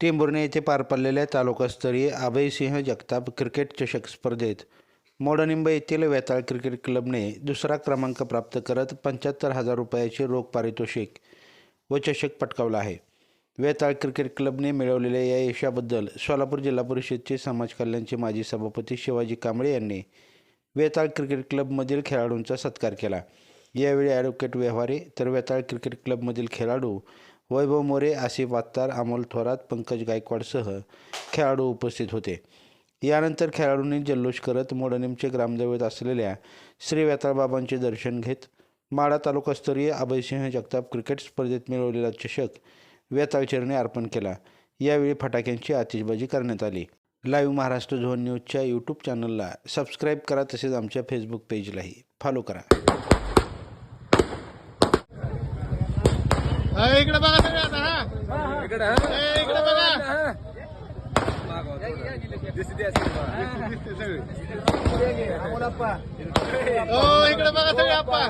टेंभुर्णी येथे पार पडलेल्या तालुकास्तरीय अभयसिंह जगताप क्रिकेट चषक स्पर्धेत मोडनिंब येथील वेताळ क्रिकेट क्लबने दुसरा क्रमांक प्राप्त करत पंच्याहत्तर हजार रुपयाचे रोख पारितोषिक व चषक पटकावला आहे. वेताळ क्रिकेट क्लबने मिळवलेल्या या यशाबद्दल सोलापूर जिल्हा परिषदचे समाज कल्याणचे माजी सभापती शिवाजी कांबळे यांनी वेताळ क्रिकेट क्लबमधील खेळाडूंचा सत्कार केला. यावेळी ॲडव्होकेट व्यवहारे तर वेताळ क्रिकेट क्लबमधील खेळाडू वैभव मोरे आसिफ वात्तार अमोल थोरात पंकज गायकवाडसह खेळाडू उपस्थित होते. यानंतर खेळाडूंनी जल्लोष करत मोडनिमचे ग्रामदैवत असलेल्या श्री वेताळबाबांचे दर्शन घेत माडा तालुकास्तरीय अभयसिंह जगताप क्रिकेट स्पर्धेत मिळवलेला चषक वेताळचरणी अर्पण केला. यावेळी फटाक्यांची आतिषबाजी करण्यात आली. लाईव्ह महाराष्ट्र झोन न्यूजच्या यूट्यूब चॅनलला सबस्क्राईब करा तसेच आमच्या फेसबुक पेजलाही फॉलो करा. इकडे बघा सगळे आता हा. इकडे बघा. सगळे. हो. इकडे बघा सगळे आप्पा.